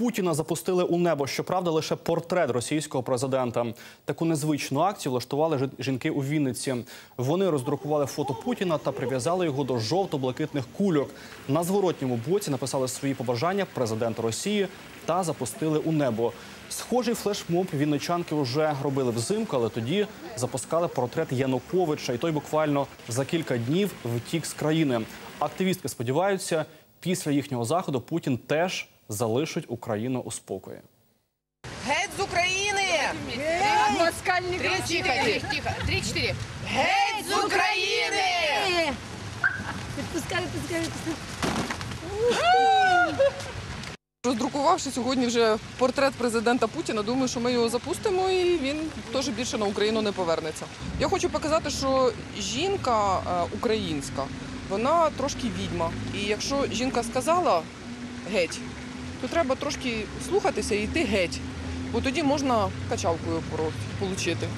Путіна запустили у небо. Щоправда, лише портрет російського президента. Таку незвичну акцію влаштували жінки у Вінниці. Вони роздрукували фото Путіна та прив'язали його до жовто-блакитних кульок. На зворотньому боці написали свої побажання президенту Росії та запустили у небо. Схожий флешмоб вінничанки вже робили взимку, але тоді запускали портрет Януковича, і той буквально за кілька днів втік з країни. Активістки сподіваються, після їхнього заходу Путін теж залишить Україну у спокої. Геть з України! Москаль не Три, кричи. тихо, тихо, тихо. Три-чотири. Геть з України! Пускай, пускай, пускай. Роздрукувавши сьогодні вже портрет президента Путіна, думаю, що ми його запустимо і він теж більше на Україну не повернеться. Я хочу показати, що жінка е, українська, вона трошки відьма. І якщо жінка сказала геть, то треба трошки слухатися і йти геть. Бо тоді можна качалкою отримати.